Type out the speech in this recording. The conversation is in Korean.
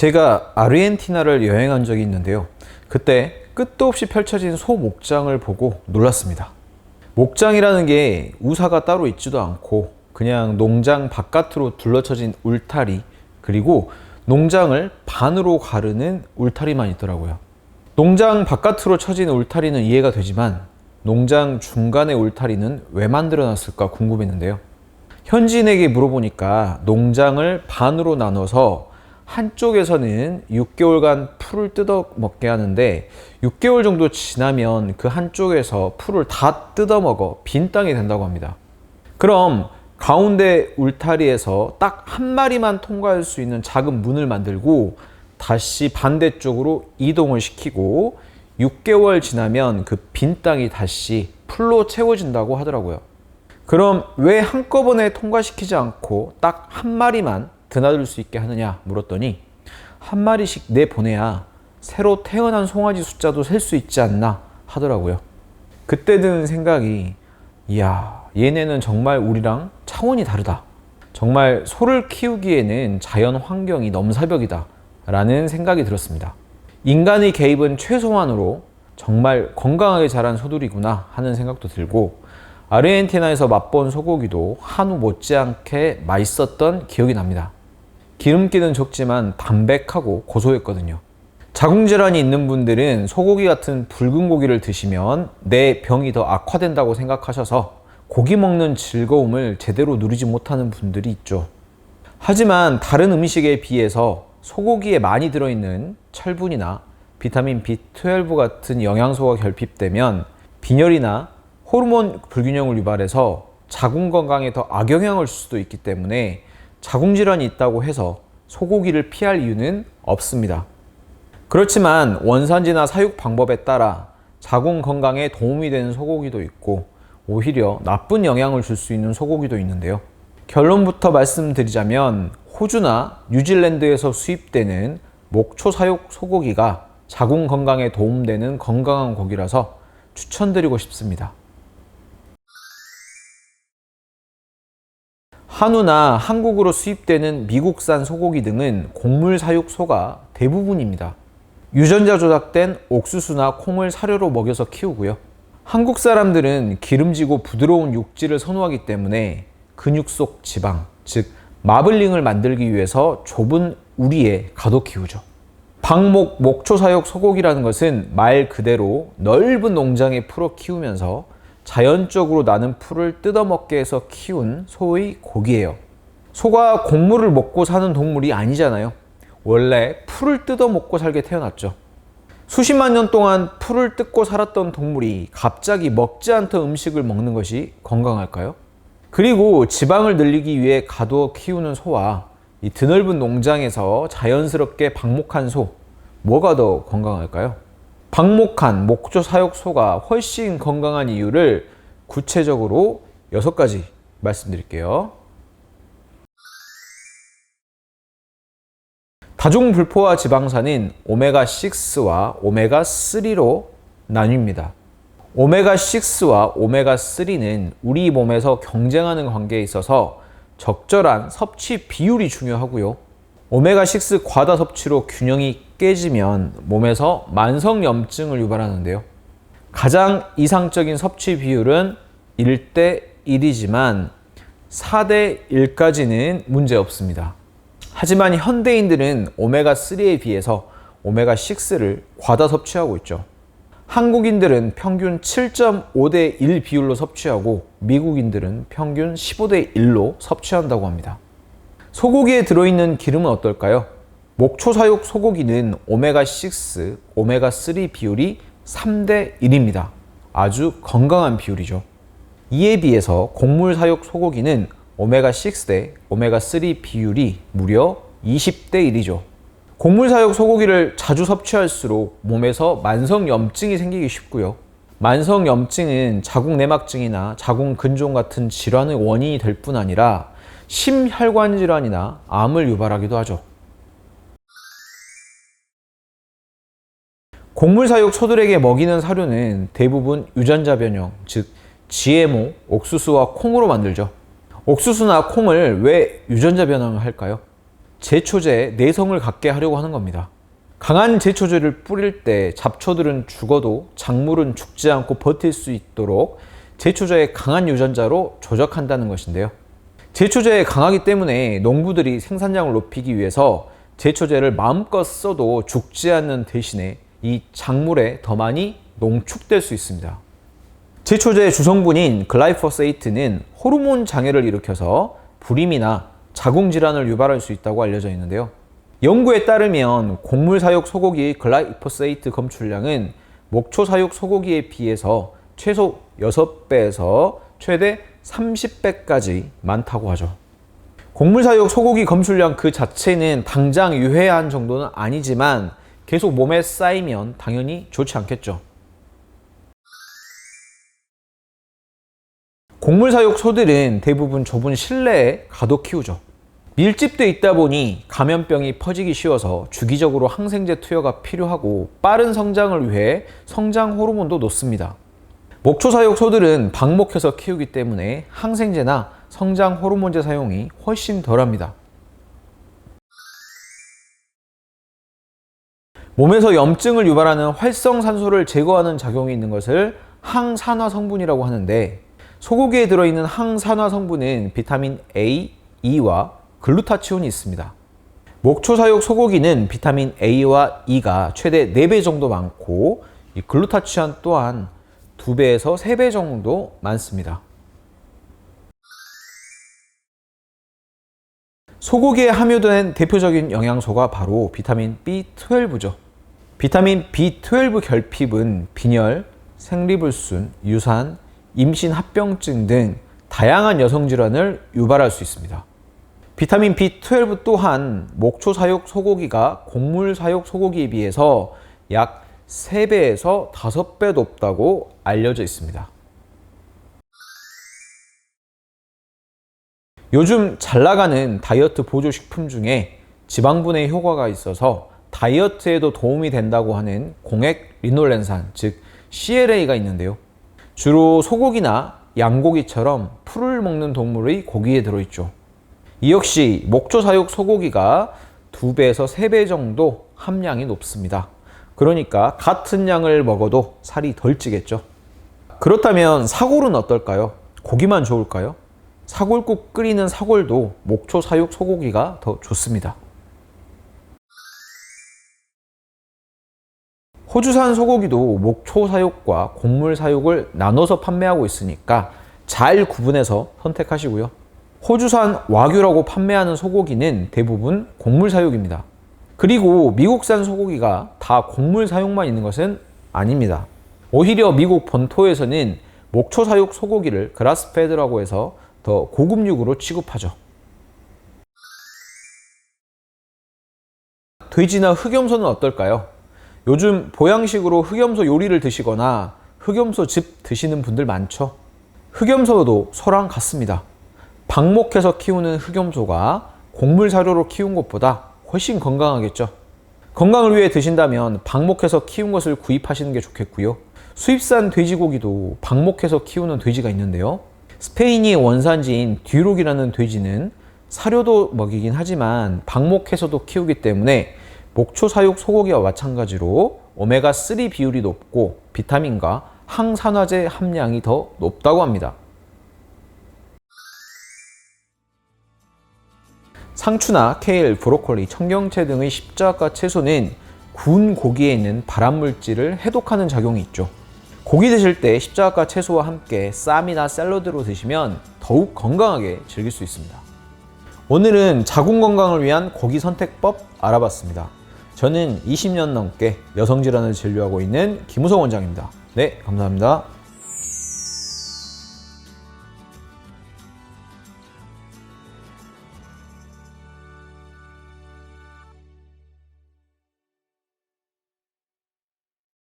제가 아르헨티나를 여행한 적이 있는데요. 그때 끝도 없이 펼쳐진 소 목장을 보고 놀랐습니다. 목장이라는 게 우사가 따로 있지도 않고 그냥 농장 바깥으로 둘러쳐진 울타리 그리고 농장을 반으로 가르는 울타리만 있더라고요. 농장 바깥으로 쳐진 울타리는 이해가 되지만 농장 중간의 울타리는 왜 만들어 놨을까 궁금했는데요. 현지인에게 물어보니까 농장을 반으로 나눠서 한쪽에서는 6개월간 풀을 뜯어 먹게 하는데 6개월 정도 지나면 그 한쪽에서 풀을 다 뜯어 먹어 빈 땅이 된다고 합니다. 그럼 가운데 울타리에서 딱 한 마리만 통과할 수 있는 작은 문을 만들고 다시 반대쪽으로 이동을 시키고 6개월 지나면 그 빈 땅이 다시 풀로 채워진다고 하더라고요. 그럼 왜 한꺼번에 통과시키지 않고 딱 한 마리만 드나들 수 있게 하느냐 물었더니 한 마리씩 내보내야 새로 태어난 송아지 숫자도 셀 수 있지 않나 하더라고요. 그때 드는 생각이 이야 얘네는 정말 우리랑 차원이 다르다. 정말 소를 키우기에는 자연 환경이 넘사벽이다. 라는 생각이 들었습니다. 인간의 개입은 최소한으로 정말 건강하게 자란 소들이구나 하는 생각도 들고 아르헨티나에서 맛본 소고기도 한우 못지않게 맛있었던 기억이 납니다. 기름기는 적지만 담백하고 고소했거든요. 자궁질환이 있는 분들은 소고기 같은 붉은 고기를 드시면 내 병이 더 악화된다고 생각하셔서 고기 먹는 즐거움을 제대로 누리지 못하는 분들이 있죠. 하지만 다른 음식에 비해서 소고기에 많이 들어있는 철분이나 비타민 B12 같은 영양소가 결핍되면 빈혈이나 호르몬 불균형을 유발해서 자궁 건강에 더 악영향을 줄 수도 있기 때문에 자궁 질환이 있다고 해서 소고기를 피할 이유는 없습니다. 그렇지만 원산지나 사육 방법에 따라 자궁 건강에 도움이 되는 소고기도 있고 오히려 나쁜 영향을 줄 수 있는 소고기도 있는데요. 결론부터 말씀드리자면 호주나 뉴질랜드에서 수입되는 목초 사육 소고기가 자궁 건강에 도움되는 건강한 고기라서 추천드리고 싶습니다. 한우나 한국으로 수입되는 미국산 소고기 등은 곡물 사육 소가 대부분입니다. 유전자 조작된 옥수수나 콩을 사료로 먹여서 키우고요. 한국 사람들은 기름지고 부드러운 육질을 선호하기 때문에 근육 속 지방, 즉 마블링을 만들기 위해서 좁은 우리에 가둬 키우죠. 방목 목초 사육 소고기라는 것은 말 그대로 넓은 농장에 풀어 키우면서 자연적으로 나는 풀을 뜯어먹게 해서 키운 소의 고기예요. 소가 곡물을 먹고 사는 동물이 아니잖아요. 원래 풀을 뜯어먹고 살게 태어났죠. 수십만 년 동안 풀을 뜯고 살았던 동물이 갑자기 먹지 않던 음식을 먹는 것이 건강할까요? 그리고 지방을 늘리기 위해 가두어 키우는 소와 이 드넓은 농장에서 자연스럽게 방목한 소, 뭐가 더 건강할까요? 방목한 목조 사육 소가 훨씬 건강한 이유를 구체적으로 여섯 가지 말씀드릴게요. 다중불포화 지방산인 오메가6와 오메가3로 나뉩니다. 오메가6와 오메가3는 우리 몸에서 경쟁하는 관계에 있어서 적절한 섭취 비율이 중요하고요. 오메가6 과다 섭취로 균형이 깨지면 몸에서 만성염증을 유발하는데요. 가장 이상적인 섭취 비율은 1대 1이지만 4대 1까지는 문제 없습니다. 하지만 현대인들은 오메가3에 비해서 오메가6를 과다 섭취하고 있죠. 한국인들은 평균 7.5대 1 비율로 섭취하고 미국인들은 평균 15대 1로 섭취한다고 합니다. 소고기에 들어있는 기름은 어떨까요? 목초 사육 소고기는 오메가6, 오메가3 비율이 3대 1입니다. 아주 건강한 비율이죠. 이에 비해서 곡물 사육 소고기는 오메가6 대 오메가3 비율이 무려 20대 1이죠. 곡물 사육 소고기를 자주 섭취할수록 몸에서 만성 염증이 생기기 쉽고요. 만성 염증은 자궁 내막증이나 자궁 근종 같은 질환의 원인이 될 뿐 아니라 심혈관 질환이나 암을 유발하기도 하죠. 곡물 사육 소들에게 먹이는 사료는 대부분 유전자 변형, 즉 GMO, 옥수수와 콩으로 만들죠. 옥수수나 콩을 왜 유전자 변형을 할까요? 제초제에 내성을 갖게 하려고 하는 겁니다. 강한 제초제를 뿌릴 때 잡초들은 죽어도 작물은 죽지 않고 버틸 수 있도록 제초제의 강한 유전자로 조작한다는 것인데요. 제초제에 강하기 때문에 농부들이 생산량을 높이기 위해서 제초제를 마음껏 써도 죽지 않는 대신에 이 작물에 더 많이 농축될 수 있습니다. 제초제의 주성분인 글라이포세이트는 호르몬 장애를 일으켜서 불임이나 자궁 질환을 유발할 수 있다고 알려져 있는데요. 연구에 따르면 곡물 사육 소고기 글라이포세이트 검출량은 목초 사육 소고기에 비해서 최소 6배에서 최대 30배까지 많다고 하죠. 곡물 사육 소고기 검출량 그 자체는 당장 유해한 정도는 아니지만 계속 몸에 쌓이면 당연히 좋지 않겠죠. 곡물 사육 소들은 대부분 좁은 실내에 가둬 키우죠. 밀집돼 있다 보니 감염병이 퍼지기 쉬워서 주기적으로 항생제 투여가 필요하고 빠른 성장을 위해 성장 호르몬도 놓습니다. 목초 사육 소들은 방목해서 키우기 때문에 항생제나 성장 호르몬제 사용이 훨씬 덜합니다. 몸에서 염증을 유발하는 활성산소를 제거하는 작용이 있는 것을 항산화 성분이라고 하는데 소고기에 들어있는 항산화 성분은 비타민 A, E와 글루타치온이 있습니다. 목초 사육 소고기는 비타민 A와 E가 최대 4배 정도 많고 이 글루타치온 또한 2배에서 3배 정도 많습니다. 소고기에 함유된 대표적인 영양소가 바로 비타민 B12죠. 비타민 B12 결핍은 빈혈, 생리불순, 유산, 임신 합병증 등 다양한 여성 질환을 유발할 수 있습니다. 비타민 B12 또한 목초 사육 소고기가 곡물 사육 소고기에 비해서 약 3배에서 5배 높다고 알려져 있습니다. 요즘 잘 나가는 다이어트 보조식품 중에 지방분해 효과가 있어서 다이어트에도 도움이 된다고 하는 공액 리놀렌산, 즉 CLA가 있는데요. 주로 소고기나 양고기처럼 풀을 먹는 동물의 고기에 들어있죠. 이 역시 목조 사육 소고기가 2배에서 3배 정도 함량이 높습니다. 그러니까 같은 양을 먹어도 살이 덜 찌겠죠. 그렇다면 사골은 어떨까요? 고기만 좋을까요? 사골국 끓이는 사골도 목초 사육 소고기가 더 좋습니다. 호주산 소고기도 목초 사육과 곡물 사육을 나눠서 판매하고 있으니까 잘 구분해서 선택하시고요. 호주산 와규라고 판매하는 소고기는 대부분 곡물 사육입니다. 그리고 미국산 소고기가 다 곡물 사육만 있는 것은 아닙니다. 오히려 미국 본토에서는 목초 사육 소고기를 그라스페드라고 해서 더 고급육으로 취급하죠. 돼지나 흑염소는 어떨까요? 요즘 보양식으로 흑염소 요리를 드시거나 흑염소 즙 드시는 분들 많죠. 흑염소도 소랑 같습니다. 방목해서 키우는 흑염소가 곡물 사료로 키운 것보다 훨씬 건강하겠죠. 건강을 위해 드신다면 방목해서 키운 것을 구입하시는 게 좋겠고요. 수입산 돼지고기도 방목해서 키우는 돼지가 있는데요. 스페인이 원산지인 뒤록이라는 돼지는 사료도 먹이긴 하지만 방목해서도 키우기 때문에 목초 사육 소고기와 마찬가지로 오메가3 비율이 높고 비타민과 항산화제 함량이 더 높다고 합니다. 상추나 케일, 브로콜리, 청경채 등의 십자가 채소는 구운 고기에 있는 발암물질을 해독하는 작용이 있죠. 고기 드실 때 십자가 채소와 함께 쌈이나 샐러드로 드시면 더욱 건강하게 즐길 수 있습니다. 오늘은 자궁 건강을 위한 고기 선택법 알아봤습니다. 저는 20년 넘게 여성 질환을 진료하고 있는 김우성 원장입니다. 네, 감사합니다.